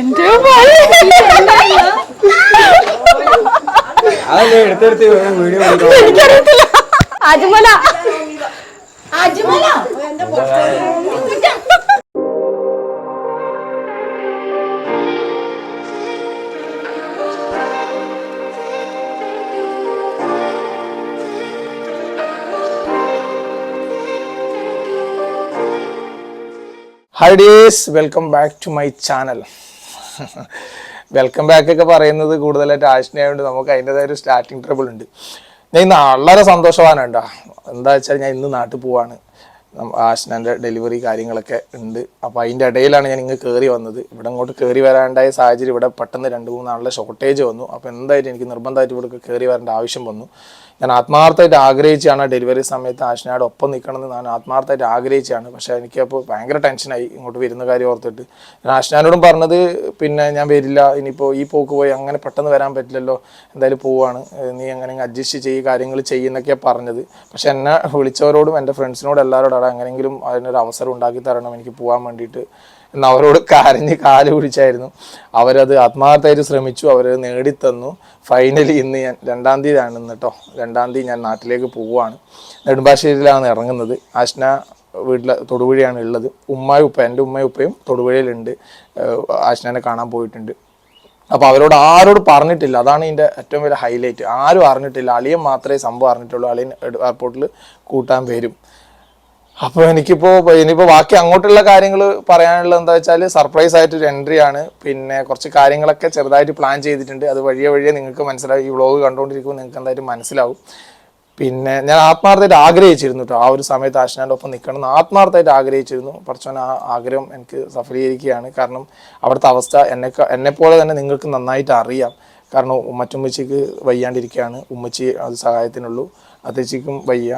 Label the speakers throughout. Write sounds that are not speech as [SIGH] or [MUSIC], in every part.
Speaker 1: എന്റെ.
Speaker 2: അതല്ലേ എടുത്തെടുത്ത് വീഡിയോ
Speaker 1: എനിക്കറിയത്തില്ല. Ajmala.
Speaker 3: Ajmala.
Speaker 2: Hi dears welcome back to my channel welcome back ഒക്കെ പറയുന്നത് കൂടുതലായിട്ട് ആശിനായതുകൊണ്ട് നമുക്ക് അതിന്റെതായ ഒരു സ്റ്റാർട്ടിങ് ട്രബിൾ ഉണ്ട്. ഞാൻ ഇന്ന് വളരെ സന്തോഷവാനുണ്ടോ എന്താ വെച്ചാൽ ഞാൻ ഇന്ന് നാട്ടിൽ പോവാണ്. ആശനാന്റെ ഡെലിവറി കാര്യങ്ങളൊക്കെ ഉണ്ട്. അപ്പോൾ അതിന്റെ ഇടയിലാണ് ഞാൻ ഇങ്ങ് കയറി വന്നത്. ഇവിടെ ഇങ്ങോട്ട് കയറി വരാണ്ടായ സാഹചര്യം ഇവിടെ പെട്ടെന്ന് രണ്ട് മൂന്ന് നാളിലെ ഷോർട്ടേജ് വന്നു. അപ്പോൾ എന്തായാലും എനിക്ക് നിർബന്ധമായിട്ട് ഇവിടെ കയറി വരേണ്ട ആവശ്യം വന്നു. ഞാൻ ആത്മാർത്ഥമായിട്ട് ആഗ്രഹിച്ചാണ് ഡെലിവറി സമയത്ത് ആശനയുടെ ഒപ്പം നിൽക്കണമെന്ന് ഞാൻ ആത്മാർത്ഥമായിട്ട് ആഗ്രഹിച്ചാണ് പക്ഷേ എനിക്ക് അപ്പോൾ ഭയങ്കര ടെൻഷനായി ഇങ്ങോട്ട് വരുന്ന കാര്യം ഓർത്തിട്ട്. ഞാൻ ആശനാനോടും പറഞ്ഞത് പിന്നെ ഞാൻ വരില്ല ഇനിയിപ്പോൾ ഈ പോക്ക് പോയി അങ്ങനെ പെട്ടെന്ന് വരാൻ പറ്റില്ലല്ലോ എന്തായാലും പോവാണ്. നീ അങ്ങനെ അഡ്ജസ്റ്റ് ചെയ്യ് കാര്യങ്ങൾ ചെയ്യുന്നൊക്കെയാണ് പറഞ്ഞത്. പക്ഷെ എന്നെ വിളിച്ചവരോടും എന്റെ ഫ്രണ്ട്സിനോടും എല്ലാവരോടും അവിടെ എങ്ങനെയെങ്കിലും അതിനൊരു അവസരം ഉണ്ടാക്കി തരണം എനിക്ക് പോകാൻ വേണ്ടിയിട്ട്. എന്ന് അവരോട് കരഞ്ഞ് കാൽ പിടിച്ചായിരുന്നു. അവരത് ആത്മാർത്ഥമായിട്ട് ശ്രമിച്ചു അവരത് നേടിത്തന്നു. ഫൈനലി ഇന്ന് ഞാൻ രണ്ടാം തീയതിയാണ് ഇന്ന് കേട്ടോ രണ്ടാം തീയതി ഞാൻ നാട്ടിലേക്ക് പോവുകയാണ്. നെടുമ്പാശ്ശേരിയിലാണ് ഇറങ്ങുന്നത്. ആഷ്ന വീട്ടിലെ തൊടുപുഴയാണ് ഉള്ളത്. ഉമ്മായും ഉപ്പ എന്റെ ഉമ്മയും ഉപ്പയും തൊടുപുഴയിലുണ്ട്. അശ്നനെ കാണാൻ പോയിട്ടുണ്ട്. അപ്പോൾ അവരോട് ആരോട് പറഞ്ഞിട്ടില്ല. അതാണ് ഇതിന്റെ ഏറ്റവും വലിയ ഹൈലൈറ്റ് ആരും അറിഞ്ഞിട്ടില്ല. അളിയൻ മാത്രമേ സംഭവം അറിഞ്ഞിട്ടുള്ളൂ. അളിയൻ എയർപോർട്ടിൽ കൂട്ടാൻ വരും. അപ്പോൾ എനിക്കിപ്പോൾ ഇനിയിപ്പോൾ ബാക്കി അങ്ങോട്ടുള്ള കാര്യങ്ങൾ പറയാനുള്ളത് എന്താ വെച്ചാൽ സർപ്രൈസ് ആയിട്ട് ഒരു എൻട്രി ആണ്. പിന്നെ കുറച്ച് കാര്യങ്ങളൊക്കെ ചെറുതായിട്ട് പ്ലാൻ ചെയ്തിട്ടുണ്ട്. അത് വഴിയെ വഴിയെ നിങ്ങൾക്ക് മനസ്സിലാവും. ഈ വ്ളോഗ് കണ്ടുകൊണ്ടിരിക്കുമ്പോൾ നിങ്ങൾക്ക് എന്തായാലും മനസ്സിലാവും. പിന്നെ ഞാൻ ആത്മാർത്ഥമായിട്ട് ആഗ്രഹിച്ചിരുന്നു കേട്ടോ ആ ഒരു സമയത്ത് ആശനാന്റെ ഒപ്പം നിൽക്കണം എന്ന് ആത്മാർത്ഥമായിട്ട് ആഗ്രഹിച്ചിരുന്നു. കുറച്ചോൻ ആ ആഗ്രഹം എനിക്ക് സഫലീകരിക്കുകയാണ്. കാരണം അവിടുത്തെ അവസ്ഥ എന്നെ എന്നെപ്പോലെ തന്നെ നിങ്ങൾക്ക് നന്നായിട്ട് അറിയാം. കാരണം മറ്റുമ്മച്ചിക്ക് വയ്യാണ്ടിരിക്കുകയാണ്. ഉമ്മച്ചി അത് സഹായത്തിനുള്ളൂ. അത്തച്ചിക്കും വയ്യ.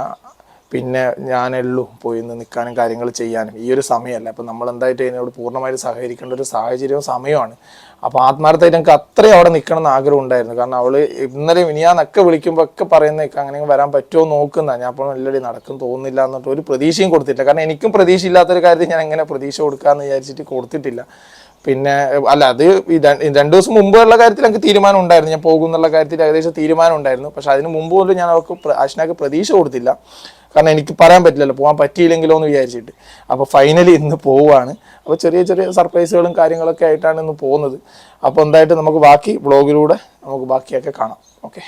Speaker 2: പിന്നെ ഞാനുള്ളൂ പോയി നിന്ന് നിൽക്കാനും കാര്യങ്ങൾ ചെയ്യാനും. ഈ ഒരു സമയമല്ല. അപ്പം നമ്മൾ എന്തായിട്ട് ഇതിനോട് പൂർണമായിട്ട് സഹകരിക്കേണ്ട ഒരു സാഹചര്യവും സമയമാണ് അപ്പോൾ ആത്മാർത്ഥമായിട്ട് എനിക്ക് അത്രയും അവിടെ നിൽക്കണം എന്ന് ആഗ്രഹം ഉണ്ടായിരുന്നു. കാരണം അവൾ ഇന്നലെ ഇനിയാന്നൊക്കെ വിളിക്കുമ്പോൾ ഒക്കെ പറയുന്ന അങ്ങനെ വരാൻ പറ്റുമോ നോക്കുന്ന. ഞാൻ അപ്പോൾ എല്ലടി നടക്കും തോന്നുന്നില്ല എന്നിട്ട് ഒരു പ്രതീക്ഷയും കൊടുത്തിട്ടില്ല. കാരണം എനിക്കും പ്രതീക്ഷ ഇല്ലാത്തൊരു കാര്യത്തിൽ ഞാൻ എങ്ങനെ പ്രതീക്ഷ കൊടുക്കാമെന്ന് വിചാരിച്ചിട്ട് കൊടുത്തിട്ടില്ല. പിന്നെ അല്ല അത് രണ്ട് ദിവസം മുമ്പുള്ള കാര്യത്തിൽ എനിക്ക് തീരുമാനം ഉണ്ടായിരുന്നു. ഞാൻ പോകും എന്നുള്ള കാര്യത്തിൽ ഏകദേശം തീരുമാനം ഉണ്ടായിരുന്നു. പക്ഷെ അതിന് മുമ്പ് പോലും ഞാൻ അവർക്ക് അശ്നാക്ക് പ്രതീക്ഷ കൊടുത്തില്ല. കാരണം എനിക്ക് പറയാൻ പറ്റില്ലല്ലോ പോകാൻ പറ്റിയില്ലെങ്കിലോ എന്ന് വിചാരിച്ചിട്ട്. അപ്പോൾ ഫൈനലി ഇന്ന് പോവുകയാണ് അപ്പോൾ ചെറിയ ചെറിയ സർപ്രൈസുകളും കാര്യങ്ങളൊക്കെ ആയിട്ടാണ് ഇന്ന് പോകുന്നത്. അപ്പോൾ എന്തായിട്ട് നമുക്ക് ബാക്കി വ്ളോഗിലൂടെ നമുക്ക് ബാക്കിയൊക്കെ കാണാം. ഓക്കെ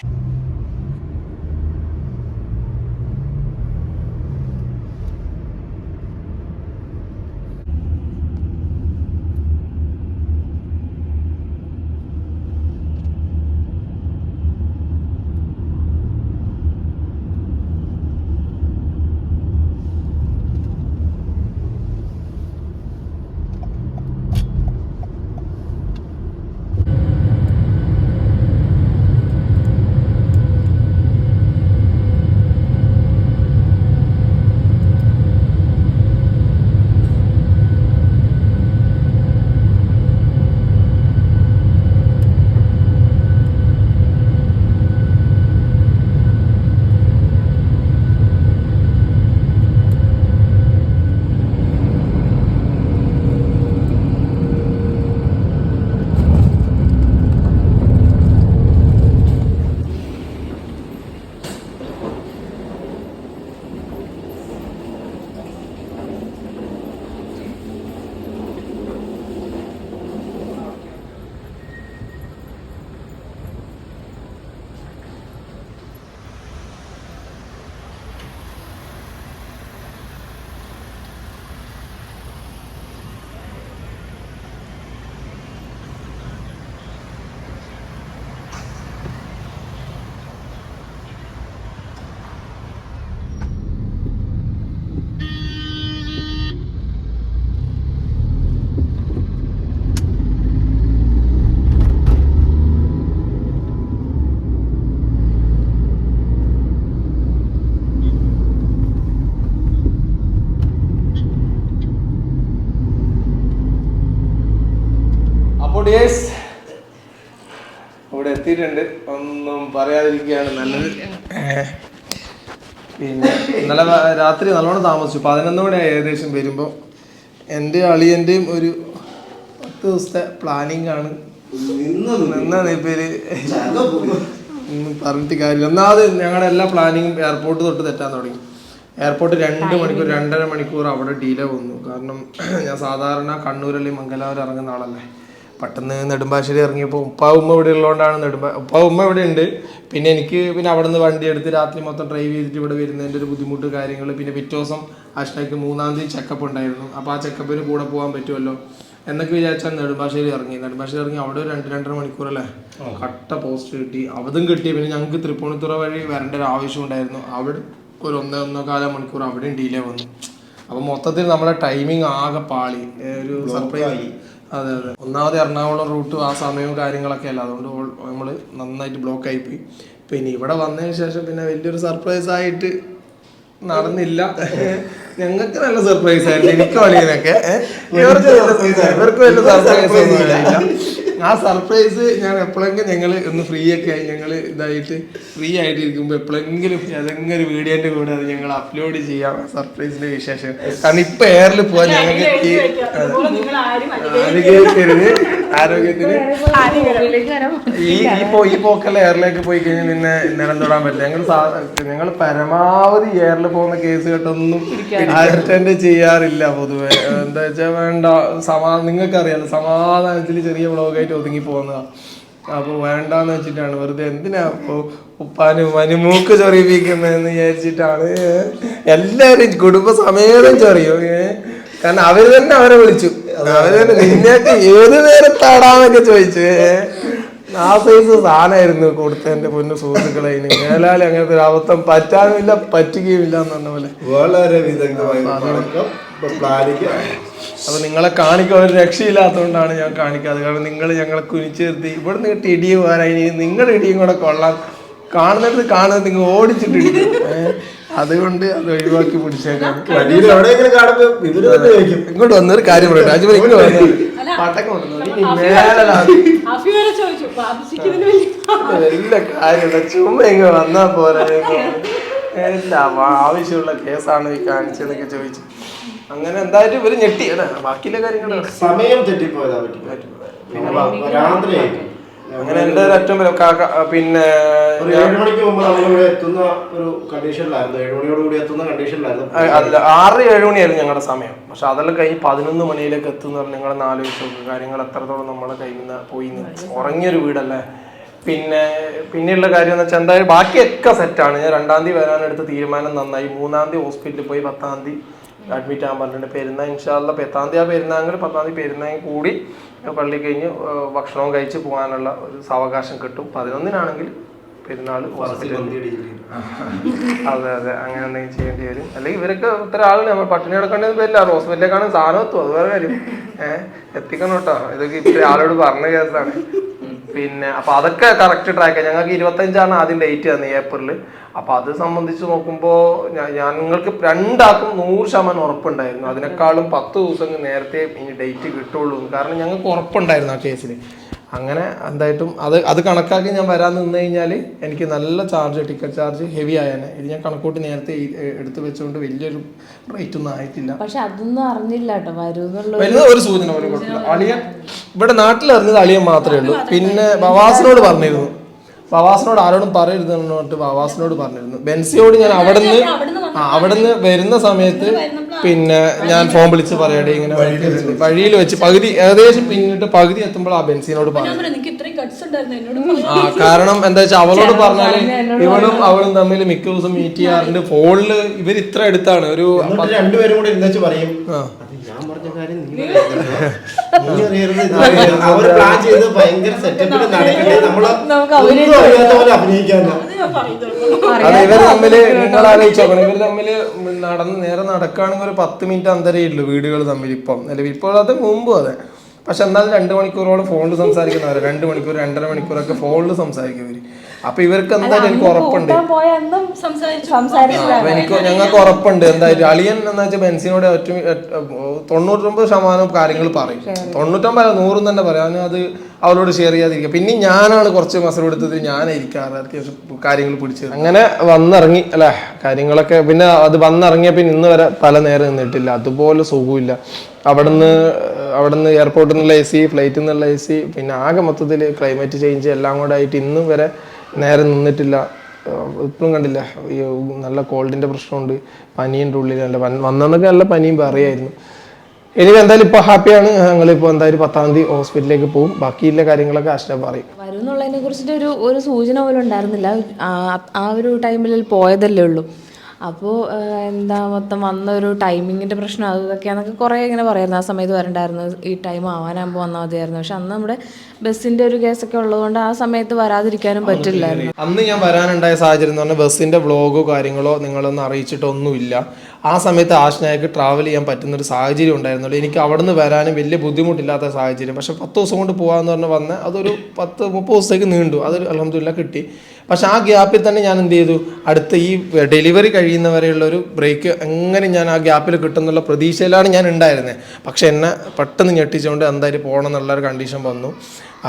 Speaker 2: ഡിയേഴ്സ് ഇവിടെ എത്തിയിട്ടുണ്ട്. ഒന്നും പറയാതിരിക്കുകയാണ് നല്ലത്. പിന്നെ ഇന്നലെ രാത്രി നല്ലോണം താമസിച്ചു. പതിനൊന്ന് മണി ഏകദേശം വരുമ്പോൾ എന്റെ അളിയന്റെയും ഒരു പത്ത് ദിവസത്തെ പ്ലാനിങ് ആണ്.
Speaker 4: നിന്നാണ്
Speaker 2: എന്നാ പേര് ഒന്നും പറഞ്ഞിട്ട് കാര്യമില്ല. ഒന്നാമത് ഞങ്ങളുടെ എല്ലാ പ്ലാനിങ്ങും എയർപോർട്ട് തൊട്ട് തെറ്റാൻ തുടങ്ങി. എയർപോർട്ട് രണ്ട് മണിക്കൂർ രണ്ടര മണിക്കൂർ അവിടെ ഡിലേ വന്നു. കാരണം ഞാൻ സാധാരണ കണ്ണൂർ അല്ലെങ്കിൽ മംഗലാപുരം ഇറങ്ങുന്ന ആളല്ലേ? പെട്ടെന്ന് നെടുമ്പാശ്ശേരി ഇറങ്ങിയപ്പോൾ ഉപ്പ ഉമ്മ ഇവിടെ ഉള്ളതുകൊണ്ടാണ് നെടുമ്പ ഉപ്പ ഉമ്മ ഇവിടെ ഉണ്ട്. പിന്നെ എനിക്ക് പിന്നെ അവിടെ നിന്ന് വണ്ടി എടുത്ത് രാത്രി മൊത്തം ഡ്രൈവ് ചെയ്തിട്ട് ഇവിടെ വരുന്നതിന്റെ ഒരു ബുദ്ധിമുട്ട് കാര്യങ്ങൾ പിന്നെ പിറ്റേ ദിവസം അഷ്ടയ്ക്ക് മൂന്നാം തീയതി ചെക്കപ്പ് ഉണ്ടായിരുന്നു. അപ്പോൾ ആ ചെക്കപ്പിന് കൂടെ പോകാൻ പറ്റുമല്ലോ എന്നൊക്കെ വിചാരിച്ചാൽ നെടുമ്പാശ്ശേരി ഇറങ്ങി നെടുമ്പാശ്ശേരി ഇറങ്ങി അവിടെ ഒരു രണ്ട് രണ്ടര മണിക്കൂർ അല്ലേ കട്ട പോസ്റ്റ് കിട്ടി. അതും കിട്ടി. പിന്നെ ഞങ്ങൾക്ക് തൃപ്പൂണിത്തുറ വഴി വരേണ്ട ഒരു ആവശ്യം ഉണ്ടായിരുന്നു. അവിടെ ഒരു ഒന്നേ ഒന്നോ കാല മണിക്കൂർ അവിടെയും ഡിലേ വന്നു. അപ്പൊ മൊത്തത്തിൽ നമ്മുടെ ടൈമിങ് ആകെ പാളി. ഒരു സർപ്രൈസ് അതെ അതെ. ഒന്നാമത് എറണാകുളം റൂട്ട് ആ സമയവും കാര്യങ്ങളൊക്കെ അല്ല. അതുകൊണ്ട് നമ്മൾ നന്നായിട്ട് ബ്ലോക്ക് ആയി ആയിപ്പോയി പിന്നെ ഇവിടെ വന്നതിന് ശേഷം പിന്നെ വലിയൊരു സർപ്രൈസ് ആയിട്ട് നടന്നില്ല. ഞങ്ങൾക്ക് നല്ല സർപ്രൈസ് ആയിരുന്നു. എനിക്ക് വലിയനൊക്കെ വലിയ- ഇവർക്ക് വലിയ സർപ്രൈസ് ഒന്നും ഇല്ല ആ സർപ്രൈസ് ഞാൻ എപ്പോഴെങ്കിലും ഞങ്ങൾ ഒന്ന് ഫ്രീ ഒക്കെ ആയി ഞങ്ങൾ ഇതായിട്ട് ഫ്രീ ആയിട്ട് ഇരിക്കുമ്പോൾ എപ്പോഴെങ്കിലും ഏതെങ്കിലും ഒരു വീഡിയോന്റെ കൂടെ അത് ഞങ്ങൾ അപ്ലോഡ് ചെയ്യാം സർപ്രൈസിന്റെ വിശേഷം. കാരണം ഇപ്പൊ എയറിൽ പോവാൻ ഞങ്ങൾക്ക്
Speaker 3: അനുഗ്രഹിക്കരുത്
Speaker 2: ആരോഗ്യത്തിന് ഈ ഈ പോ ഈ പോക്കല്ല എയറിലേക്ക് പോയി കഴിഞ്ഞാൽ പിന്നെ നിലം തൊടാൻ പറ്റില്ല. ഞങ്ങൾ ഞങ്ങൾ പരമാവധി എയറിൽ പോകുന്ന കേസ് കേട്ടൊന്നും അറ്റൻഡ് ചെയ്യാറില്ല പൊതുവെ. എന്താ വെച്ചാൽ വേണ്ട സമാ നിങ്ങൾക്കറിയാലോ സമാധാനത്തിൽ ചെറിയ വ്ളോഗായിട്ട് ഒതുങ്ങി പോകുന്ന അപ്പൊ വേണ്ടാന്ന് വെച്ചിട്ടാണ്. വെറുതെ എന്തിനാ ഇപ്പൊ ഉപ്പാനും ഉമ്മാനും മൂക്ക് ചൊറിയിപ്പിക്കുന്നതെന്ന് വിചാരിച്ചിട്ടാണ്. എല്ലാരും കുടുംബസമേതം ചൊറിയും. കാരണം അവർ തന്നെ അവരെ വിളിച്ചു. നിന്നെയൊക്കെ ഏത് നേരത്താടാന്നൊക്കെ ചോദിച്ചു. ആ സൈസ് സാധനമായിരുന്നു കൊടുത്ത എന്റെ പൊന്നു സുഹൃത്തുക്കളെ. ഇനി മേലാൽ അങ്ങനത്തെ ഒരു അബദ്ധം പറ്റാനുമില്ല പറ്റുകയുമില്ല എന്ന് പറഞ്ഞ പോലെ.
Speaker 4: വളരെ വിദഗ്ധമായി
Speaker 2: അപ്പൊ നിങ്ങളെ കാണിക്കാൻ ഒരു രക്ഷയില്ലാത്തതുകൊണ്ടാണ് ഞാൻ കാണിക്കാതെ കാരണം നിങ്ങൾ ഞങ്ങളെ കുനിച്ചു നിർത്തി. ഇവിടെ നിന്ന് കിട്ടിയ ഇടിയും പോരാ ഇനി? നിങ്ങളുടെ ഇടിയും കൂടെ കൊള്ളാം. കാണുന്നിടത്ത് കാണുന്നത് നിങ്ങൾ ഓടിച്ചിട്ട് [LAUGHS] അതുകൊണ്ട് അത് ഒഴിവാക്കി പിടിച്ചേക്കാം. ഇങ്ങോട്ട് വന്നൊരു കാര്യം പറയട്ടെ. അജുബൻ ഇങ്ങോട്ട് വന്നു. പട്ടക്കം എല്ലാ കാര്യമില്ല. ചുമ്മാ ഇങ്ങ് വന്നാ പോരാ. ആവശ്യമുള്ള കേസാണ് ഈ കാണിച്ചതെന്നൊക്കെ ചോദിച്ചു. അങ്ങനെ എന്തായാലും ഇവർ ഞെട്ടി. അല്ലേ ബാക്കിയുള്ള കാര്യങ്ങളാണ്
Speaker 4: സമയം തെറ്റിപ്പോയതാ പറ്റി. പിന്നെ
Speaker 2: അങ്ങനെ എന്റെ ഏറ്റവും കാക്ക- പിന്നെ
Speaker 4: ഒരു ഏഴ് മണിക്ക് മുമ്പ് നമ്മളിവിടെ എത്തുന്ന ഒരു കണ്ടീഷനിലായിരുന്നു ഏഴ് മണിയോട് കൂടി എത്തുന്ന കണ്ടീഷനിലായിരുന്നു
Speaker 2: അല്ല ആറ് ഏഴ് മണിയായിരുന്നു ഞങ്ങളുടെ സമയം. പക്ഷെ അതെല്ലാം കഴിഞ്ഞ് പതിനൊന്ന് മണിയിലേക്ക് എത്തുന്ന പറഞ്ഞാൽ നിങ്ങൾ നാല് നോക്ക് കാര്യങ്ങൾ എത്രത്തോളം നമ്മളെ കയ്യിൽ നിന്ന് പോയി. ഉറങ്ങിയൊരു വീടല്ലേ. പിന്നെ പിന്നെയുള്ള കാര്യം എന്ന് വെച്ചാൽ എന്തായാലും ബാക്കിയൊക്കെ സെറ്റാണ് ഞാൻ രണ്ടാം തീയതി വരാനെടുത്ത തീരുമാനം നന്നായി. മൂന്നാം തീയതി ഹോസ്പിറ്റലിൽ പോയി പത്താം തീയതി അഡ്മിറ്റ് ആകാൻ പറഞ്ഞിട്ടുണ്ട്. പെരുന്നാൾ ഇൻഷാല്ല പത്താം തീയതി ആ പെരുന്നാങ്കിൽ പത്താം തീയതി പെരുന്നാങ്കിൽ കൂടി പള്ളി കഴിഞ്ഞ് ഭക്ഷണവും കഴിച്ച് പോകാനുള്ള ഒരു സാവകാശം കിട്ടും. പതിനൊന്നിനാണെങ്കിൽ പെരുന്നാൾ [LAUGHS] അതെ അതെ. അങ്ങനെ എന്തെങ്കിലും ചെയ്യേണ്ടി വരും. അല്ലെങ്കിൽ ഇവരൊക്കെ ഇത്ര ആളുകൾ നമ്മൾ പട്ടിണി കിടക്കേണ്ടത് പേരില്ല ഹോസ്പിറ്റലിലേക്കാണ് സാധനം എത്തും അത് വേറെ കാര്യം. ഏഹ് എത്തിക്കണം കേട്ടോ. ഇതൊക്കെ ഇത്ര ആളോട് പറഞ്ഞ കേസാണ്. പിന്നെ അപ്പൊ അതൊക്കെ കറക്റ്റ് ട്രാക്ക് ഞങ്ങൾക്ക് ഇരുപത്തഞ്ചാണ് ആദ്യം ഡേറ്റ് തന്നെ ഏപ്രിൽ അപ്പൊ അത് സംബന്ധിച്ച് നോക്കുമ്പോൾ ഞങ്ങൾക്ക് രണ്ടാൾക്കും നൂറ് ശതമാനം ഉറപ്പുണ്ടായിരുന്നു. അതിനേക്കാളും പത്ത് ദിവസം നേരത്തെ ഇനി ഡേറ്റ് കിട്ടുള്ളൂ. കാരണം ഞങ്ങൾക്ക് ഉറപ്പുണ്ടായിരുന്നു ആ കേസിൽ അങ്ങനെ എന്തായിട്ടും അത് അത് കണക്കാക്കി ഞാൻ വരാൻ നിന്ന് കഴിഞ്ഞാൽ എനിക്ക് നല്ല ചാർജ് ടിക്കറ്റ് ചാർജ് ഹെവി ആയേനെ. ഇത് ഞാൻ കണക്കൂട്ടി നേരത്തെ എടുത്തു വെച്ചുകൊണ്ട് വലിയൊരു റേറ്റ് ഒന്നും ആയിട്ടില്ല.
Speaker 1: പക്ഷെ അതൊന്നും അറിഞ്ഞില്ല കേട്ടോ.
Speaker 2: വരുന്ന ഒരു സൂചന പോലും കൊടുത്തില്ല. അളിയൻ ഇവിടെ നാട്ടിൽ അറിഞ്ഞത് അളിയൻ മാത്രമേ ഉള്ളൂ. പിന്നെ ബവാസിനോട് പറഞ്ഞിരുന്നു. ബവാസിനോട് ആരോടും പറയരുത് എന്ന് പറഞ്ഞിട്ട് ബവാസിനോട് പറഞ്ഞിരുന്നു. ബെൻസിയോട് ഞാൻ അവിടുന്ന് ആ അവിടുന്ന് വരുന്ന സമയത്ത് പിന്നെ ഞാൻ ഫോൺ വിളിച്ച് പറയട്ടെ ഇങ്ങനെ. വഴിയിൽ വെച്ച് പകുതി ഏകദേശം പിന്നിട്ട് പകുതി എത്തുമ്പോൾ ആ ബെൻസിനോട് പറഞ്ഞു. ആ കാരണം എന്താ വെച്ചാൽ അവളോട് പറഞ്ഞാൽ ഇവളും അവളും തമ്മിൽ മിക്ക ദിവസം മീറ്റ് ചെയ്യാറുണ്ട്. ഫോണിൽ ഇവർ ഇത്ര അടുത്താണ്. ഒരു
Speaker 4: എന്നിട്ട് രണ്ടുപേരും കൂടെ ഇരുന്നു പറയും.
Speaker 2: ആ.
Speaker 4: "അത് ഞാൻ പറഞ്ഞ കാര്യം നീ പറയരുത്. നീ അറിയരുത്, ഇത് [LAUGHS] പ്ലാൻ ചെയ്ത് ഭയങ്കര സെറ്റപ്പിൽ
Speaker 1: നമ്മൾ
Speaker 4: ഒന്നും അറിയാത്ത പോലെ
Speaker 3: അത്
Speaker 2: തമ്മിൽ നിങ്ങൾ ആലോചിച്ച് തമ്മിൽ നടന്ന് നേരെ നടക്കുകയാണെങ്കിൽ ഒരു പത്ത് മിനിറ്റ് അന്തരേ ഉള്ളൂ വീടുകൾ തമ്മിൽ ഇപ്പം. നിലവിൽ ഇപ്പോൾ അത് മുമ്പ് അതെ. പക്ഷെ എന്നാലും രണ്ട് മണിക്കൂറോളം ഫോണിൽ സംസാരിക്കുന്നവരെ. രണ്ട് മണിക്കൂർ രണ്ടര മണിക്കൂറൊക്കെ ഫോണിൽ സംസാരിക്കും ഇവർ. അപ്പൊ ഇവർക്ക് എന്തായാലും എനിക്ക് ഉറപ്പുണ്ട്. അപ്പൊ എനിക്ക് ഞങ്ങൾക്ക് ഉറപ്പുണ്ട്. എന്തായാലും അളിയൻ എന്ന് വെച്ചാൽ ബെൻസിനോട് ഏറ്റവും തൊണ്ണൂറ്റൊമ്പത് ശതമാനം കാര്യങ്ങൾ പറയും. തൊണ്ണൂറ്റൊമ്പത് നൂറും തന്നെ പറയാം. അത് അവരോട് ഷെയർ ചെയ്യാതിരിക്കുക. പിന്നെ ഞാനാണ് കുറച്ച് മസൽ എടുത്തത്. ഞാനായിരിക്കാറ്. അത്യാവശ്യം കാര്യങ്ങൾ പിടിച്ചത് അങ്ങനെ വന്നിറങ്ങി അല്ലെ? കാര്യങ്ങളൊക്കെ പിന്നെ അത് വന്നിറങ്ങിയ പിന്നെ ഇന്ന് വരെ തല നേരെ നിന്നിട്ടില്ല. അതുപോലെ സുഖമില്ല അവിടുന്ന് അവിടുന്ന് എയർപോർട്ടിൽ നിന്നുള്ള എ സി ഫ്ലൈറ്റിൽ നിന്നുള്ള എ സി പിന്നെ ആകെ മൊത്തത്തിൽ ക്ലൈമറ്റ് ചേഞ്ച് എല്ലാം കൂടെ ആയിട്ട് ഇന്നും വരെ നേരെ നിന്നിട്ടില്ല. ഇപ്പോഴും കണ്ടില്ല. നല്ല കോൾഡിന്റെ പ്രശ്നമുണ്ട്. പനീന്റെ ഉള്ളിൽ നല്ല വന്നൊക്കെ നല്ല പനിയും പറയായിരുന്നു ഇനി എന്തായാലും ഇപ്പൊ ഹാപ്പിയാണ്. ഞങ്ങൾ ഇപ്പോൾ എന്തായാലും പത്താം തീയതി ഹോസ്പിറ്റലിലേക്ക് പോകും ബാക്കിയുള്ള കാര്യങ്ങളൊക്കെ അശ്ന പറയും.
Speaker 1: വരും എന്നുള്ളതിനെ കുറിച്ചിട്ട് ഒരു ഒരു സൂചന പോലും ഉണ്ടായിരുന്നില്ല. ആ ഒരു ടൈമിൽ പോയതല്ലേ ഉള്ളൂ. അപ്പോൾ എന്താ മൊത്തം വന്ന ഒരു ടൈമിങ്ങിന്റെ പ്രശ്നം അത് ഇതൊക്കെയാണെന്നൊക്കെ കുറേ ഇങ്ങനെ പറയായിരുന്നു. ആ സമയത്ത് വരണ്ടായിരുന്നു. ഈ ടൈം ആവാനാകുമ്പോൾ വന്നാൽ മതിയായിരുന്നു. പക്ഷെ അന്ന് നമ്മുടെ ബസ്സിന്റെ ഒരു കേസൊക്കെ ഉള്ളതുകൊണ്ട് ആ സമയത്ത് വരാതിരിക്കാനും പറ്റില്ലായിരുന്നു.
Speaker 2: അന്ന് ഞാൻ വരാനുണ്ടായ സാഹചര്യം എന്ന് പറഞ്ഞാൽ ബസ്സിന്റെ ബ്ലോഗോ കാര്യങ്ങളോ നിങ്ങളൊന്നും അറിയിച്ചിട്ടൊന്നുമില്ല. ആ സമയത്ത് ആശ്നായക്ക് ട്രാവൽ ചെയ്യാൻ പറ്റുന്ന ഒരു സാഹചര്യം ഉണ്ടായിരുന്നുള്ളൂ. എനിക്ക് അവിടെ നിന്ന് വരാനും വലിയ ബുദ്ധിമുട്ടില്ലാത്ത സാഹചര്യം. പക്ഷെ പത്ത് ദിവസം കൊണ്ട് പോകാമെന്ന് പറഞ്ഞ് വന്ന് അതൊരു പത്ത് മുപ്പത് ദിവസത്തേക്ക് നീണ്ടു. അതൊരു അലഹമില്ല കിട്ടി. പക്ഷെ ആ ഗ്യാപ്പിൽ തന്നെ ഞാൻ എന്ത് ചെയ്തു? അടുത്ത ഈ ഡെലിവറി കഴിയുന്നവരെയുള്ള ഒരു ബ്രേക്ക് എങ്ങനെ ഞാൻ ആ ഗ്യാപ്പിൽ കിട്ടുന്നുള്ള പ്രതീക്ഷയിലാണ് ഞാൻ ഉണ്ടായിരുന്നത് പക്ഷെ എന്നെ പെട്ടെന്ന് ഞെട്ടിച്ചുകൊണ്ട് എന്തായാലും പോകണം എന്നുള്ള ഒരു കണ്ടീഷൻ വന്നു.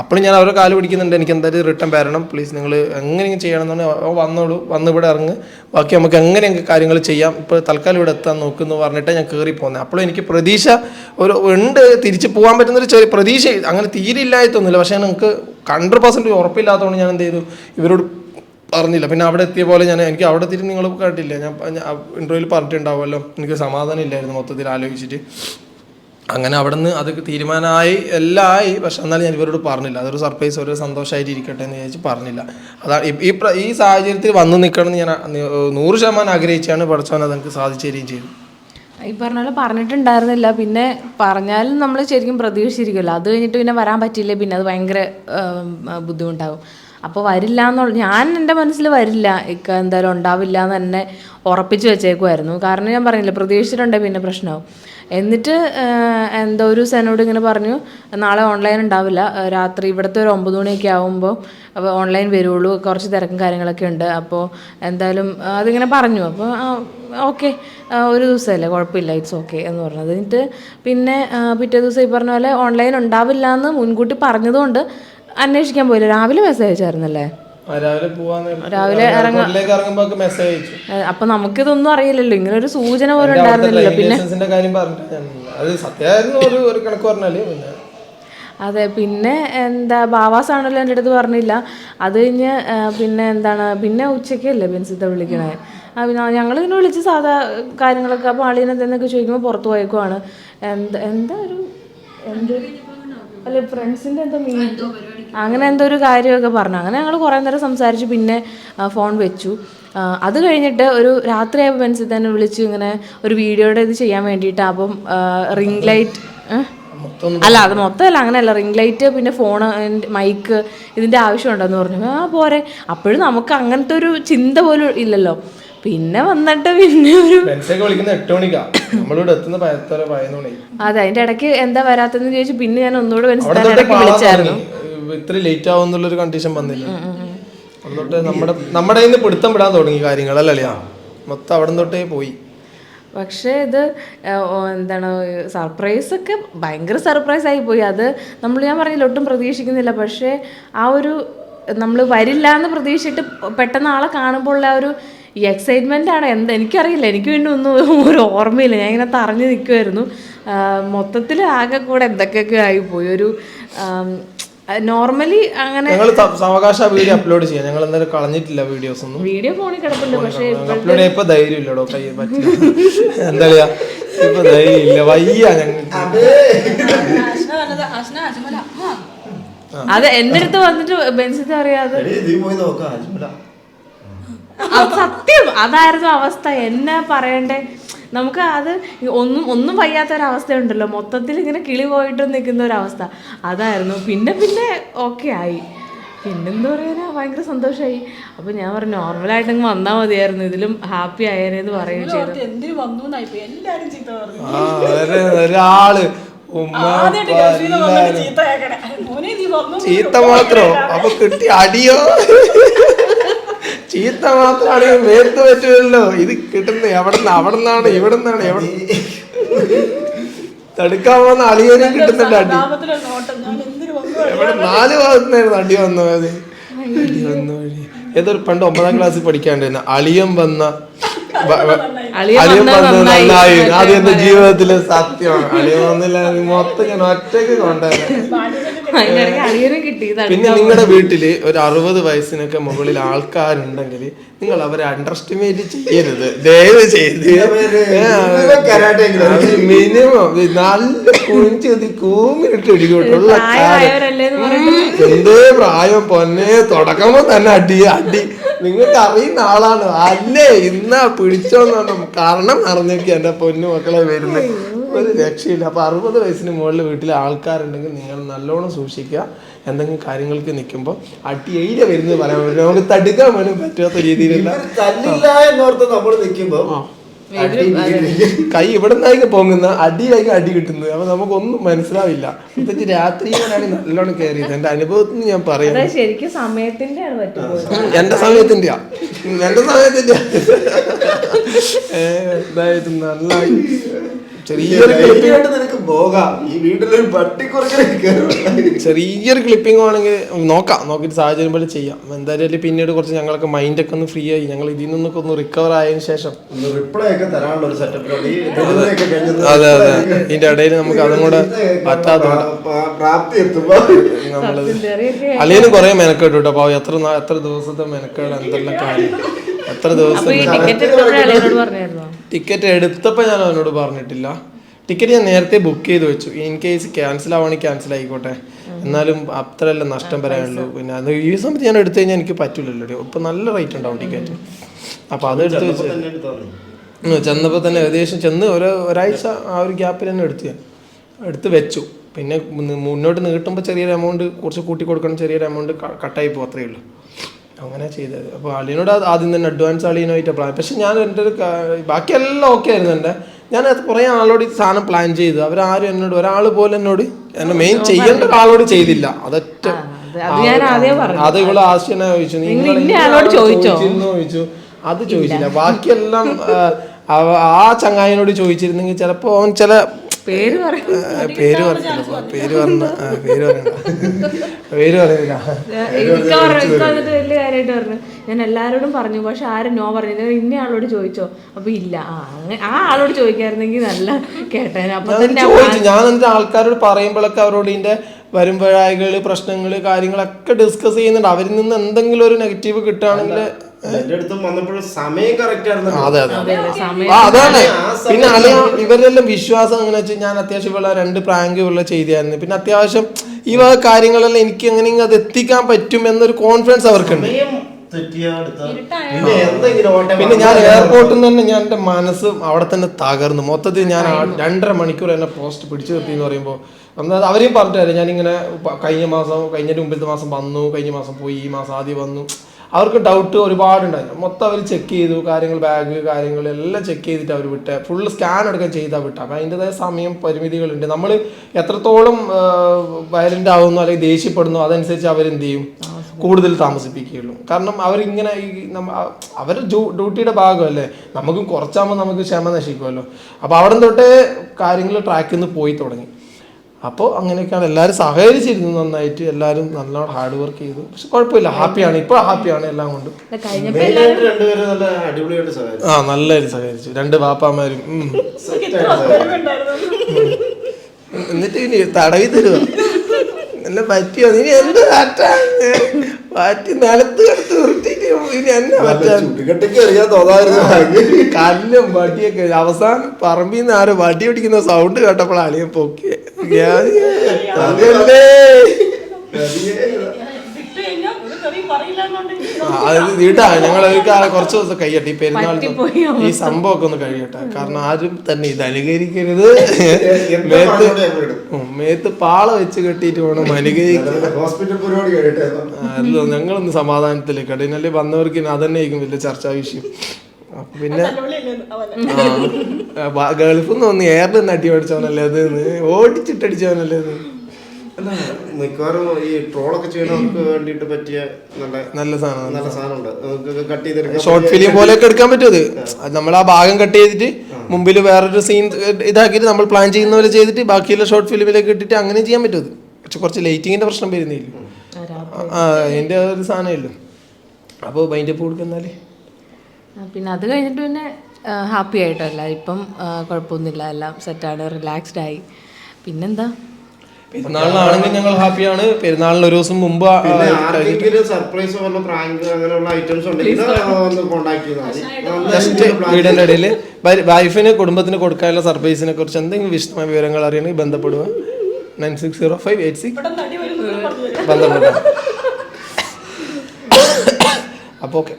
Speaker 2: അപ്പോഴും ഞാൻ അവരെ കാൽ പിടിക്കുന്നുണ്ട്. എനിക്ക് എന്തായാലും റിട്ടേൺ വരണം. പ്ലീസ് നിങ്ങൾ എങ്ങനെയെങ്കിലും ചെയ്യണം എന്ന് പറഞ്ഞാൽ വന്നോളൂ. വന്ന് ഇവിടെ ഇറങ്ങ്. ബാക്കി നമുക്ക് എങ്ങനെയെങ്കിലും കാര്യങ്ങൾ ചെയ്യാം. ഇപ്പോൾ തൽക്കാലം ഇവിടെ എത്താൻ നോക്കുന്നു പറഞ്ഞിട്ട് ഞാൻ കയറി പോകുന്നത് അപ്പോഴും എനിക്ക് പ്രതീക്ഷ ഒരു ഉണ്ട്. തിരിച്ച് പോകാൻ പറ്റുന്നൊരു ചെറിയ പ്രതീക്ഷ. അങ്ങനെ തീരെ ഇല്ലായിട്ടൊന്നുമില്ല പക്ഷേ എനിക്ക് ഹൺഡ്രഡ് പെർസെന്റ് ഉറപ്പില്ലാത്തതുകൊണ്ട് ഞാൻ എന്ത് ചെയ്തു? ഇവരോട് പറഞ്ഞില്ല പിന്നെ അവിടെ എത്തിയ പോലെ ഞാൻ എനിക്ക് അവിടെ എത്തിയിട്ട് നിങ്ങൾ കേട്ടില്ല? ഞാൻ ഇന്റർവ്യൂവിൽ പറഞ്ഞിട്ടുണ്ടാവുമല്ലോ. എനിക്ക് സമാധാനം ഇല്ലായിരുന്നു മൊത്തത്തിൽ ആലോചിച്ചിട്ട്. അങ്ങനെ അവിടെ നിന്ന് തീരുമാനമായി എല്ലാം ആയി പക്ഷെ എന്നാലും ഞാൻ ഇവരോട് പറഞ്ഞില്ല. അതൊരു സർപ്രൈസ് ഒരു സന്തോഷമായിട്ട് ഇരിക്കട്ടെ എന്ന് വിചാരിച്ച് പറഞ്ഞില്ല. അതാണ് ഈ- ഈ സാഹചര്യത്തിൽ വന്ന് നിൽക്കണമെന്ന് ഞാൻ നൂറ് ശതമാനം ആഗ്രഹിച്ചാണ് പഠിച്ചവൻ അത് എനിക്ക് സാധിച്ചു ചെയ്തു
Speaker 1: ഈ പറഞ്ഞ പോലെ പറഞ്ഞിട്ടുണ്ടായിരുന്നില്ല. പിന്നെ പറഞ്ഞാലും നമ്മൾ ശരിക്കും പ്രതീക്ഷിച്ചിരിക്കുമല്ലോ അത് കഴിഞ്ഞിട്ട് പിന്നെ വരാൻ പറ്റിയില്ലേ? പിന്നെ അത് ഭയങ്കര ഉം, ബുദ്ധിമുട്ടാവും. അപ്പോൾ വരില്ല എന്നുള്ള ഞാൻ എന്റെ മനസ്സിൽ വരില്ല. ഇക്ക എന്തായാലും ഉണ്ടാവില്ല എന്ന് തന്നെ ഉറപ്പിച്ച് വെച്ചേക്കുമായിരുന്നു കാരണം ഞാൻ പറഞ്ഞില്ല പ്രതീക്ഷിച്ചിട്ടുണ്ടെങ്കിൽ പിന്നെ പ്രശ്നമാവും എന്നിട്ട് എന്തോ ഒരു സെനോട് ഇങ്ങനെ പറഞ്ഞു നാളെ ഓൺലൈൻ ഉണ്ടാവില്ല. രാത്രി ഇവിടുത്തെ ഒരു ഒമ്പത് മണിയൊക്കെ ആകുമ്പോൾ അപ്പോൾ ഓൺലൈൻ വരുള്ളൂ. കുറച്ച് തിരക്കും കാര്യങ്ങളൊക്കെ ഉണ്ട്. അപ്പോൾ എന്തായാലും അതിങ്ങനെ പറഞ്ഞു. അപ്പോൾ ഓക്കെ ഒരു ദിവസമല്ലേ കുഴപ്പമില്ല. ഇറ്റ്സ് ഓക്കെ എന്ന് പറഞ്ഞത്. എന്നിട്ട് പിന്നെ പിറ്റേ ദിവസം ഈ പറഞ്ഞ പോലെ ഓൺലൈൻ ഉണ്ടാവില്ല എന്ന് മുൻകൂട്ടി പറഞ്ഞതുകൊണ്ട് അന്വേഷിക്കാൻ പോയില്ല. രാവിലെ മെസ്സേജ് അയച്ചായിരുന്നല്ലേ?
Speaker 2: രാവിലെ
Speaker 1: രാവിലെ
Speaker 2: മെസ്സേജ് അയച്ചു.
Speaker 1: ആഹ്, നമുക്ക് ഇതൊന്നും അറിയില്ലല്ലോ. ഇങ്ങനെ ഒരു സൂചന പോലും ഉണ്ടായിരുന്നില്ലല്ലോ.
Speaker 2: ഡ്രൈവിംഗ് കാര്യം അത് സത്യമായിരുന്നു ഒരു ഒരു കണക്ക് പറഞ്ഞാൽ. പിന്നെ
Speaker 1: അതെ പിന്നെ എന്താ ബാവാസ് ആണല്ലോ എന്റെ അടുത്ത് പറഞ്ഞില്ല. അത് കഴിഞ്ഞ് പിന്നെ എന്താണ് പിന്നെ ഉച്ചയ്ക്കല്ലേ ബെൻസിത്ത വിളിക്കണേ. ആ പിന്നെ ഞങ്ങൾ ഇതിനെ വിളിച്ച് സാധാ കാര്യങ്ങളൊക്കെ അപ്പോൾ ആളിനെന്തെന്നൊക്കെ ചോദിക്കുമ്പോൾ പുറത്ത് പോയേക്കുവാണ്. എന്താ എന്താ ഒരു എന്ത് അല്ല ഫ്രണ്ട്സിന്റെ എന്തോ മീ അങ്ങനെ എന്തോ ഒരു കാര്യമൊക്കെ പറഞ്ഞു. അങ്ങനെ ഞങ്ങൾ കുറേ നേരം സംസാരിച്ചു പിന്നെ ഫോൺ വെച്ചു. അത് കഴിഞ്ഞിട്ട് ഒരു രാത്രിയായപ്പോൾ ബെൻസിൽ തന്നെ വിളിച്ച് ഇങ്ങനെ ഒരു വീഡിയോയുടെ ഇത് ചെയ്യാൻ വേണ്ടിയിട്ട് അപ്പം റിംഗ് ലൈറ്റ് അല്ല അത് മൊത്തമല്ല അങ്ങനെയല്ല. റിംഗ് ലൈറ്റ് പിന്നെ ഫോൺ മൈക്ക് ഇതിന്റെ ആവശ്യമുണ്ടെന്ന് പറഞ്ഞു. ആ പോരെ. അപ്പോഴും നമുക്ക് അങ്ങനത്തെ ഒരു ചിന്ത പോലും ഇല്ലല്ലോ. പിന്നെ വന്നിട്ട് പിന്നെ ഒരു അതെ അതിന്റെ ഇടയ്ക്ക് എന്താ വരാത്തെന്ന് ചോദിച്ചു. പിന്നെ ഞാൻ ഒന്നുകൂടെ മനസ്സിലാക്കി വിളിച്ചായിരുന്നു.
Speaker 2: ഇത്ര ലേറ്റ് ആവും എന്നുള്ളൊരു കണ്ടീഷൻ വന്നില്ല. അന്നോട്ട് നമ്മുടെ നമ്മുടെ കയ്യിൽ നിന്ന് പിടുത്തം വിടാൻ തുടങ്ങി കാര്യങ്ങൾ അല്ലേ മൊത്തം അവിടെ തൊട്ടേ പോയി.
Speaker 1: പക്ഷേ ഇത് എന്താണ് സർപ്രൈസ് ഒക്കെ ഭയങ്കര സർപ്രൈസ് ആയി പോയി. അത് നമ്മൾ ഞാൻ പറഞ്ഞില്ല ഒട്ടും പ്രതീക്ഷിക്കുന്നില്ല. പക്ഷേ ആ ഒരു നമ്മൾ വരില്ല എന്ന് പ്രതീക്ഷിച്ചിട്ട് പെട്ടെന്ന് ആളെ കാണുമ്പോൾ ഉള്ള ആ ഒരു ഈ എക്സൈറ്റ്മെന്റ് ആണ് എന്താ എനിക്കറിയില്ല. എനിക്ക് പിന്നെ ഒന്നും ഒരു ഓർമ്മയില്ല. ഞാൻ ഇങ്ങനെ തറഞ്ഞു നിൽക്കുമായിരുന്നു മൊത്തത്തിൽ ആകെ കൂടെ എന്തൊക്കെയൊക്കെ ആയിപ്പോയി ഒരു നോർമലി അങ്ങനെ
Speaker 2: ഞങ്ങൾ സാവകാശ വീഡിയോ അപ്ലോഡ് ചെയ്യാം. ഞങ്ങൾ എന്തായാലും കളഞ്ഞിട്ടില്ല വീഡിയോസ് ഒന്നും.
Speaker 1: വീഡിയോ ഫോണിൽ കിടപ്പുണ്ട്. പക്ഷേ
Speaker 2: അപ്ലോഡ് ഇപ്പൊ ധൈര്യം ഇല്ലടോ കൈ പറ്റില്ല. എന്താ പറയാ? ഇപ്പൊ ധൈര്യം ഇല്ല വയ്യ
Speaker 5: ഞങ്ങൾ
Speaker 1: അത് എന്റെ അടുത്ത് വന്നിട്ട് ബെൻസിത്ത് അറിയാതെ
Speaker 4: എടീ, നീ പോയി നോക്കാം അജ്മല
Speaker 1: അത് സത്യം. അതായിരുന്നു അവസ്ഥ. എന്നാ പറയണ്ടേ? നമുക്ക് അത് ഒന്നും ഒന്നും വയ്യാത്ത ഒരു അവസ്ഥയുണ്ടല്ലോ മൊത്തത്തിൽ ഇങ്ങനെ കിളി പോയിട്ട് നിൽക്കുന്ന ഒരു അവസ്ഥ അതായിരുന്നു. പിന്നെ പിന്നെ ഓക്കെ ആയി. പിന്നെന്താ പറയാനാ? ഭയങ്കര സന്തോഷമായി അപ്പൊ ഞാൻ പറഞ്ഞു നോർമലായിട്ട് അങ്ങ് വന്നാൽ മതിയായിരുന്നു. ഇതിലും ഹാപ്പി ആയേനെന്ന് പറയുകയും ചെയ്തു.
Speaker 5: വന്നു ഒരാൾ. വന്നു
Speaker 2: ചീത്ത മാത്രോ. അപ്പൊ കിട്ടി അടിയോ? ചീത്ത മാത്രമാണ് വേർത്ത് പറ്റുമല്ലോ. ഇത് കിട്ടുന്നത് എവിടെ നിന്ന് അവിടെ നിന്നാണ് ഇവിടെ നിന്നാണ് എവിടെ തടുക്കാൻ പോകുന്ന അളിയനും കിട്ടുന്നുണ്ട് അടി. എവിടെ നാല് ഭാഗത്തുനിന്നായിരുന്നു അടി വന്ന മതി അടി വന്ന വഴി. ഏതൊരു പണ്ട് ഒമ്പതാം ക്ലാസ്സിൽ പഠിക്കാണ്ടായിരുന്നു അളിയം വന്ന
Speaker 1: അളിയൻ വന്നത് നന്നായി.
Speaker 2: അത് എന്റെ ജീവിതത്തിലെ സത്യമാണ്. അളിയൻ വന്നില്ല മൊത്തം ഞാൻ ഒറ്റയ്ക്ക് കൊണ്ടുവരാം. പിന്നെ നിങ്ങളുടെ വീട്ടിൽ ഒരു അറുപത് വയസ്സിനൊക്കെ മുകളിൽ ആൾക്കാരുണ്ടെങ്കിൽ നിങ്ങൾ അവരെ അണ്ടർ എസ്റ്റിമേറ്റ് ചെയ്യരുത്. ദയവ് ചെയ്ത്. മിനിമം നല്ല കുഞ്ചി കൂമിട്ട് ഇടിക്കോട്ടുള്ള എന്തേ പ്രായം പൊന്നെ. തുടക്കമോ തന്നെ അടി അടി. നിങ്ങൾക്ക് അറിയുന്ന ആളാണ്. അല്ലേ? ഇന്നാ പിടിച്ചോന്നു കാരണം അറിഞ്ഞൊക്കെ എന്റെ പൊന്നു മക്കളെ വരുന്നത്. ഒരു രക്ഷയില്ല. അപ്പൊ അറുപത് വയസ്സിന് മുകളിൽ വീട്ടിലെ ആൾക്കാരുണ്ടെങ്കിൽ നിങ്ങൾ നല്ലോണം സൂക്ഷിക്കുക. എന്തെങ്കിലും കാര്യങ്ങൾക്ക് നിൽക്കുമ്പോൾ അടി എയില വരുന്നത് പറയാൻ പറ്റില്ല. നമുക്ക് തടുക്കാൻ പോലും പറ്റാത്ത രീതിയിലുള്ള
Speaker 4: തല്ലില്ല എന്നോർത്ത് നമ്മൾ നിൽക്കുമ്പോ അടി ഇടി.
Speaker 2: കൈ ഇവിടുന്നായി പൊങ്ങുന്ന അടിയിലായിരിക്കും അടി കിട്ടുന്നത്. അപ്പൊ നമുക്കൊന്നും മനസ്സിലാവില്ല. പ്രത്യേകിച്ച് രാത്രിയിലാണെങ്കിൽ നല്ലോണം കയറിയത് എന്റെ അനുഭവത്തിൽ നിന്ന് ഞാൻ പറയാം.
Speaker 1: ശരിക്കും സമയത്തിന്റെ
Speaker 2: എന്റെ സമയത്തിന്റെ എന്റെ സമയത്തിന്റെ എന്തായിട്ട് നല്ല ചെറിയൊരു ക്ലിപ്പിംഗ്
Speaker 4: നിനക്ക് പോകാം. ഈ വീട്ടിലൊരു പട്ടി കയറും
Speaker 2: ചെറിയൊരു ക്ലിപ്പിംഗ് ആണെങ്കിൽ നോക്കാം. നോക്കിയിട്ട് സാഹചര്യം പോലെ ചെയ്യാം. എന്തായാലും പിന്നീട് കുറച്ച് ഞങ്ങളൊക്കെ മൈൻഡൊക്കെ ഒന്ന് ഫ്രീ ആയി. ഞങ്ങൾ ഇതിൽ നിന്നൊക്കെ ഒന്ന് റിക്കവർ ആയതിനു ശേഷം.
Speaker 4: റിപ്ലൈ ഒക്കെ തരാനുള്ള ഒരു സെറ്റപ്പിലാണ്
Speaker 2: അതെ അതെ. ഇതിന്റെ ഇടയിൽ നമുക്ക് അതും കൂടെ പറ്റാത്തതുകൊണ്ട്
Speaker 4: പ്രാ- പ്രാ- പ്രാപ്തി എത്തുമ്പോ.
Speaker 2: നമ്മളത്
Speaker 1: ചെറിയൊക്കെ
Speaker 2: അളിയനും കുറെ മെനക്കേട്ടു കേട്ടോ. അപ്പൊ എത്ര എത്ര ദിവസത്തെ മെനക്കേട് എന്തെല്ലാം കാര്യം. എത്ര ദിവസം
Speaker 1: ടിക്കറ്റ്
Speaker 2: എടുത്തപ്പോൾ ഞാൻ അവനോട് പറഞ്ഞിട്ടില്ല. ടിക്കറ്റ് ഞാൻ നേരത്തെ ബുക്ക് ചെയ്ത് വെച്ചു. ഇൻ കേസ് ക്യാൻസൽ ആവുകയാണെങ്കിൽ ക്യാൻസൽ ആയിക്കോട്ടെ. എന്നാലും അത്രയല്ല നഷ്ടം വരാനുള്ളൂ പിന്നെ അത് ഈ സമയത്ത് ഞാൻ എടുത്തു കഴിഞ്ഞാൽ എനിക്ക് പറ്റില്ലല്ലോ ഇപ്പൊ നല്ല റേറ്റ് ഉണ്ടാവും ടിക്കറ്റ്. അപ്പൊ അത് എടുത്ത് വെച്ച്. ചെന്നപ്പോൾ തന്നെ ഏകദേശം ചെന്ന് ഒരു ഒരാഴ്ച ആ ഒരു ഗ്യാപ്പിൽ തന്നെ എടുത്തു. ഞാൻ എടുത്ത് വെച്ചു. പിന്നെ മുന്നോട്ട് നീട്ടുമ്പോൾ ചെറിയൊരു എമൗണ്ട് കുറച്ച് കൂട്ടി കൊടുക്കണം. ചെറിയൊരു എമൗണ്ട് കട്ടായി പോകും അത്രയേ ഉള്ളൂ. അങ്ങനെ ചെയ്തത്. അപ്പോൾ അളിയനോട് ആദ്യം തന്നെ അഡ്വാൻസ് അളിയനായിട്ട് പ്ലാൻ പക്ഷെ ഞാൻ എന്റെ ഒരു ബാക്കിയെല്ലാം ഓക്കെ ആയിരുന്നു എന്റെ. ഞാൻ കുറേ ആളോട് ഈ സാധനം പ്ലാൻ ചെയ്തു. അവരാരും എന്നോട് ഒരാൾ പോലും എന്നോട് എന്നെ മെയിൻ ചെയ്യേണ്ട ഒരാളോട് ചെയ്തില്ല. അതൊറ്റ
Speaker 1: അത്
Speaker 2: ഇവിടെ ആശയനെ ചോദിച്ചു.
Speaker 1: നിങ്ങൾ ചോദിച്ചോ?
Speaker 2: അത് ചോദിച്ചില്ല. ബാക്കിയെല്ലാം ആ, ചങ്ങായനോട് ചങ്ങായിനോട് ചോദിച്ചിരുന്നെങ്കിൽ ചിലപ്പോൾ അവൻ ചില
Speaker 1: പേര്
Speaker 2: പേര് പറഞ്ഞില്ല. പേര് പറഞ്ഞ പേര് പറയണ്ട പേര്
Speaker 1: വന്നിട്ട് വലിയ കാര്യമായിട്ട് പറഞ്ഞു. ഞാൻ എല്ലാവരോടും പറഞ്ഞു. പക്ഷെ ആരും നോ പറഞ്ഞു? ഇന്ന ആളോട് ചോദിച്ചോ? അപ്പൊ ഇല്ല. ആ ആളോട് ചോദിക്കായിരുന്നെങ്കിൽ നല്ല കേട്ടേനെ. അപ്പൊ
Speaker 2: ഞാൻ
Speaker 1: തന്നെ
Speaker 2: ചോദിച്ചു. ഞാൻ എന്നിട്ട് ആൾക്കാരോട് പറയുമ്പോഴൊക്കെ അവരോട് ഇന്റെ വരുമ്പോഴായകൾ പ്രശ്നങ്ങൾ കാര്യങ്ങളൊക്കെ ഡിസ്കസ് ചെയ്യുന്നുണ്ട്. അവരിൽ നിന്ന് എന്തെങ്കിലും ഒരു നെഗറ്റീവ് കിട്ടുകയാണെങ്കിൽ
Speaker 4: എന്റെ അടുത്തും വന്നപ്പോഴും സമയം കറക്റ്റ് ആയിരുന്നു
Speaker 2: അതെ അതെ അതാണ്. പിന്നെ അളിയ ഇവരെല്ലാം വിശ്വാസം എങ്ങനെ വെച്ചാൽ ഞാൻ അത്യാവശ്യം ഉള്ള രണ്ട് പ്രാങ്ക് ഉള്ള ചെയ്തായിരുന്നു പിന്നെ അത്യാവശ്യം ഈ വക കാര്യങ്ങളെല്ലാം എനിക്ക് എങ്ങനെയെങ്കിലും അത് എത്തിക്കാൻ പറ്റും എന്നൊരു കോൺഫിഡൻസ് അവർക്കുണ്ട്.
Speaker 4: പിന്നെ എന്തെങ്കിലും ഓട്ടെ
Speaker 2: പിന്നെ ഞാൻ എയർപോർട്ടിൽ നിന്ന് തന്നെ ഞാൻ എന്റെ മനസ്സ് അവിടെ തന്നെ തകർന്നു. മൊത്തത്തിൽ ഞാൻ രണ്ടര മണിക്കൂർ എന്നെ പോസ്റ്റ് പിടിച്ചു നിർത്തി എന്ന് പറയുമ്പോൾ ഒന്നത് അവരെയും പറഞ്ഞിട്ടായിരുന്നു. ഞാനിങ്ങനെ കഴിഞ്ഞ മാസം കഴിഞ്ഞ മുമ്പിലത്തെ മാസം വന്നു. കഴിഞ്ഞ മാസം പോയി. ഈ മാസം ആദ്യം വന്നു. അവർക്ക് ഡൗട്ട് ഒരുപാടുണ്ടായിരുന്നു. മൊത്തം അവർ ചെക്ക് ചെയ്തു കാര്യങ്ങൾ ബാഗ് കാര്യങ്ങൾ എല്ലാം ചെക്ക് ചെയ്തിട്ട് അവർ വിട്ട്. ഫുൾ സ്കാൻ അടക്കം ചെയ്താൽ വിട്ട. അപ്പം അതിന്റെതായ സമയം പരിമിതികളുണ്ട്. നമ്മൾ എത്രത്തോളം വയലന്റ് ആവുന്നു അല്ലെങ്കിൽ ദേഷ്യപ്പെടുന്നു അതനുസരിച്ച് അവരെന്ത് ചെയ്യും? കൂടുതൽ താമസിപ്പിക്കുകയുള്ളൂ. കാരണം അവരിങ്ങനെ ഈ നമ്മ അവരുടെ ഡ്യൂട്ടിയുടെ ഭാഗമല്ലേ? നമുക്കും കുറച്ചാകുമ്പോൾ നമുക്ക് ക്ഷമ നശിക്കുമല്ലോ. അപ്പോൾ അവിടെ തൊട്ടേ കാര്യങ്ങൾ ട്രാക്കിൽ നിന്ന് പോയി തുടങ്ങി. അപ്പോൾ അങ്ങനെയൊക്കെയാണ് എല്ലാവരും സഹകരിച്ചിരുന്നു നന്നായിട്ട്. എല്ലാവരും നല്ലോണം ഹാർഡ് വർക്ക് ചെയ്തു. പക്ഷെ കുഴപ്പമില്ല. ഹാപ്പിയാണ് ഇപ്പോൾ ഹാപ്പിയാണ് എല്ലാം കൊണ്ടും. ആ നല്ലൊരു സഹകരിച്ചു. രണ്ട് വാപ്പാമാരും ഉം. എന്നിട്ട് ഇനി തടവി തരുക എന്നെ പറ്റിയോ? ഇനി എന്ത് കാറ്റാണ് പറ്റി നിലത്ത് കിടത്ത് ഉരുട്ടിട്ട് ഇനി എന്നെ പറ്റാൻ കല്ലും വടിയൊക്കെ. അവസാനം പറമ്പിൽ നിന്ന് ആരോ വടി പിടിക്കുന്ന സൗണ്ട് കേട്ടപ്പോൾ അളിയൻ പൊക്കി അതല്ലേ
Speaker 5: വിട്ട്
Speaker 2: ഞങ്ങൾ കുറച്ച് ദിവസം കഴിയട്ടെ. ഈ പെരുന്നാൾ
Speaker 1: ഈ
Speaker 2: ഈ സംഭവമൊക്കെ ഒന്ന് കഴിയട്ടെ. കാരണം ആരും തന്നെ ഇത് അനുകരിക്കരുത്. മേത്ത് മേത്ത് പാള വെച്ച് കെട്ടിയിട്ട് വേണം അനുകരിക്കാൻ. അല്ല ഞങ്ങളൊന്ന് സമാധാനത്തിലേക്ക് അതിനല്ലേ വന്നവർക്ക് അതന്നെ ആയിരിക്കും വലിയ ചർച്ചാ വിഷയം. പിന്നെ ഗൾഫിൽ നിന്ന് വന്ന് എയറിൽ നിന്ന് അടി പഠിച്ചവനല്ലേ അത്? ഓടിച്ചിട്ടടിച്ചവനല്ലേ അത്?
Speaker 4: മിക്കവാറും ഈ ട്രോളൊക്കെ ചെയ്യണവർക്ക് വേണ്ടിട്ട് പറ്റിയ നല്ല
Speaker 2: നല്ല സാധനം
Speaker 4: നല്ല സാധനമുണ്ട്. കട്ട് ചെയ്തെടുക്കാം
Speaker 2: ഷോർട്ട് ഫിലിം പോലെയൊക്കെ എടുക്കാൻ പറ്റും അത്. നമ്മൾ ആ ഭാഗം കട്ട് ചെയ്തിട്ട് മുമ്പിൽ വേറൊരു സീൻ ഇതാക്കിയിട്ട് നമ്മൾ പ്ലാൻ ചെയ്യുന്ന പോലെ ചെയ്തിട്ട് ബാക്കിയുള്ള ഷോർട്ട് ഫിലിമിലേക്ക് ഇട്ടിട്ട് അങ്ങനെ ചെയ്യാൻ പറ്റും അത്. പക്ഷെ കുറച്ച് ലൈറ്റിങ്ങിന്റെ പ്രശ്നം വരുന്നില്ല ആ അതിന്റെ ഒരു സാധനമല്ലോ അപ്പോൾ ബൈൻഡപ്പ് കൊടുക്കുന്നാലേ
Speaker 1: പിന്നെ അത് കഴിഞ്ഞിട്ട് പിന്നെ ഹാപ്പി ആയിട്ടല്ല. ഇപ്പം കുഴപ്പമൊന്നുമില്ല. എല്ലാം സെറ്റാണ്. റിലാക്സ്ഡ് ആയി. പിന്നെന്താ?
Speaker 2: പെരുന്നാളിനാണെങ്കിൽ ഞങ്ങൾ ഹാപ്പിയാണ്. പെരുന്നാളിന് ഒരു ദിവസം മുമ്പ്
Speaker 4: സർപ്രൈസ് അങ്ങനെയുള്ള ഐറ്റംസ്
Speaker 2: ജസ്റ്റ് വീടിന്റെ ഇടയിൽ വൈഫിന് കുടുംബത്തിന് കൊടുക്കാനുള്ള സർപ്രൈസിനെ കുറിച്ച് എന്തെങ്കിലും വിശദമായ വിവരങ്ങൾ അറിയണമെങ്കിൽ ബന്ധപ്പെടുക. Nine six zero five eight six ബന്ധപ്പെടുക. [COUGHS] അപ്പോൾ ഓക്കെ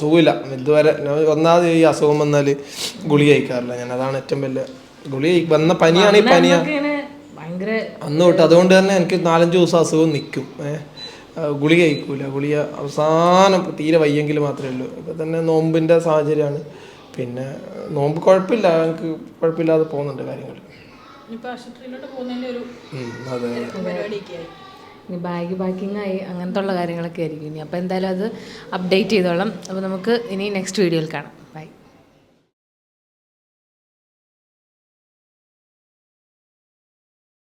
Speaker 2: സുഖമില്ല ഇതുവരെ ഞാൻ ഒന്നാമത് ഈ അസുഖം വന്നാൽ ഗുളി കഴിക്കാറില്ല. ഞാൻ അതാണ് ഏറ്റവും വലിയ ഗുളി കഴി- വന്ന പനിയാണ് ഈ പനിയാ. അന്ന് തൊട്ട് അതുകൊണ്ട് തന്നെ എനിക്ക് നാലഞ്ച് ദിവസം അസുഖം നിൽക്കും ഗുളി ഗുളിക കഴിക്കൂല. ഗുളിക അവസാനം തീരെ വയ്യെങ്കിൽ മാത്രമേ ഉള്ളൂ. ഇപ്പം തന്നെ നോമ്പിന്റെ സാഹചര്യമാണ്. പിന്നെ നോമ്പ് കുഴപ്പമില്ല. എനിക്ക് കുഴപ്പമില്ലാതെ പോകുന്നുണ്ട് കാര്യങ്ങൾ
Speaker 5: ഇനിയിപ്പോ ആശുപത്രിയിലോട്ട് പോകുന്നതിന്റെ ഒരു
Speaker 2: പരിപാടിയൊക്കെയായി അതെ.
Speaker 1: ഇനി ബാഗ് പാക്കിംഗ് ആയി അങ്ങനത്തെ ഉള്ള കാര്യങ്ങളൊക്കെ ആയിരിക്കും ഇനി. അപ്പോൾ എന്തായാലും അത് അപ്ഡേറ്റ് ചെയ്തോളാം. അപ്പോൾ നമുക്ക് ഇനി നെക്സ്റ്റ് വീഡിയോയിൽ കാണാം.